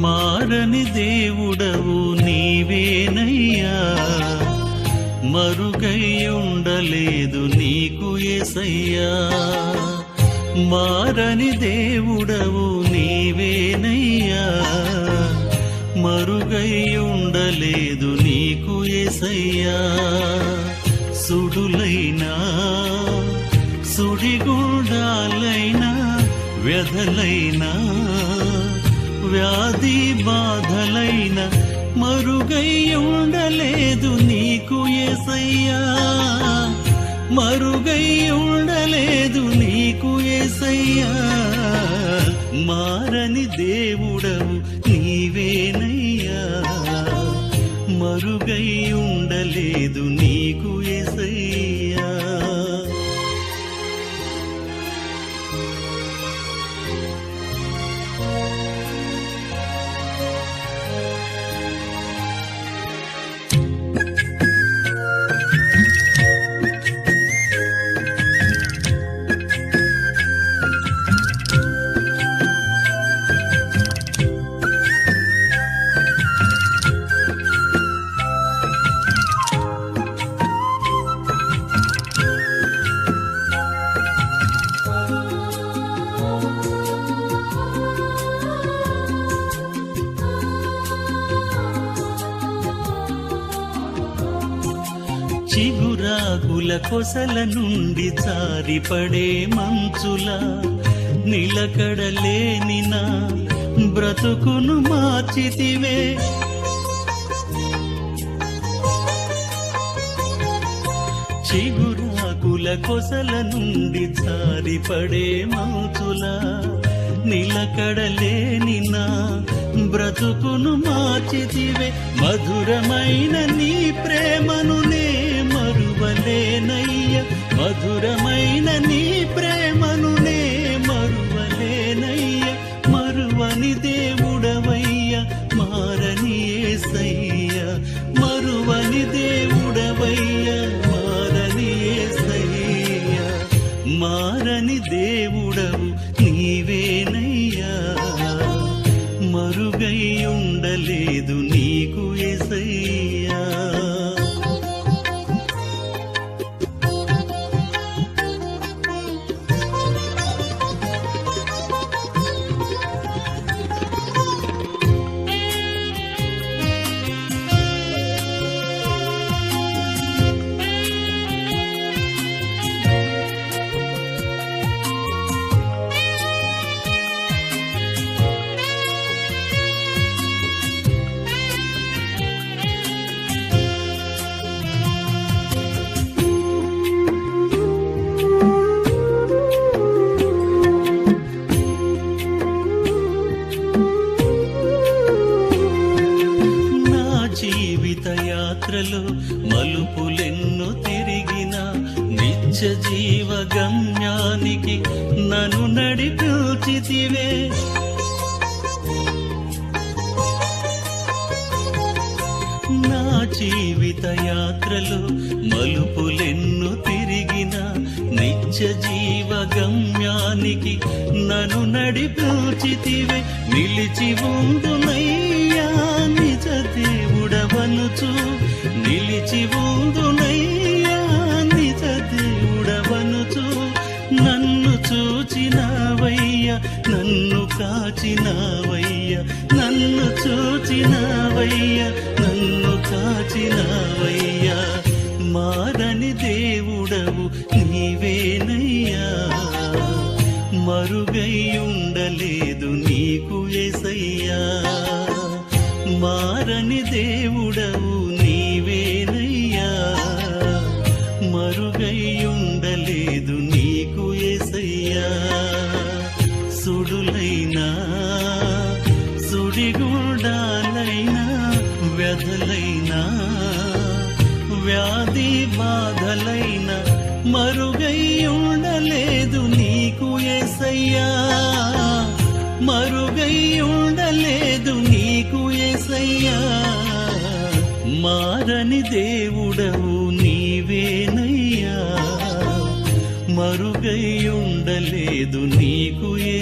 మారని దేవుడవు నీవేనయ్యా. మరుగై ఉండలేదు నీకు ఎసయ్యా మారని దేవుడవు నీవేనయ్యా. మరుగై ఉండలేదు నీకు ఎసయ్యా సుడులైనా సుడిగుండాలైనా వ్యధలైనా వ్యాధి బాధలైన మరుగై ఉండలేదు నీకు ఎసయ్యా మరుగై ఉండలేదు నీకు ఎసయ్యా మారని దేవుడవు నీవేనయ్యా. మరుగై ఉండలేదు నీకు ఎసయ్యా చిగురాకుల కొసల నుండి జారిపడే మంచుల నిలకడలేని నా బ్రతుకును మార్చితివే. చిగురాకుల కొసల నుండి జారిపడే మంచుల నిలకడలేని నా బ్రతుకును మార్చితివే. మధురమైన నీ ప్రేమను నే మరువలేనయ్య. మధురమైన నీ ప్రేమను నే మరువలేనయ్య. మరువని దేవుడవయ్య. మారని ఏసయ్య. మరువని దేవుడవయ్య. మారని ఏసయ్య. మారని దేవుడవు నీవేనయ్యా. మరుగై ఉండలేదు యాత్రలో మలుపులెన్ను తిరిగిన నిత్య జీవ గమ్యానికి నన్ను నడిపించితివే. నా జీవిత యాత్రలో మలుపులెన్ను తిరిగిన నిత్య జీవ గమ్యానికి నన్ను నడిపించితివే. నిలిచి ఉందునయ్యా నిజ దేవుడవనుచు. నిలిచి ఉందునయ్యా నిజ దేవుడవనుచు. నన్ను చూచినావయ్యా నన్ను కాచినావయ్యా నన్ను చూచినావయ్యా నన్ను కాచినావయ్యా. మారని దేవుడవు నీవేనయ్యా. మరుగై ఉండలేదు నీకు ఎసయ్యా మారని దేవుడవు ఉండలేదు నీకు ఎసయ్యా సుడులైనా సుడిగుండాలైనా వ్యధలైనా వ్యాధి బాధలైనా మరుగై ఉండలేదు నీకు ఎసయ్యా మరుగై ఉండలేదు నీకు ఎసయ్యా మారని దేవుడవు అరుగై ఉండలేదు నీకు ఏ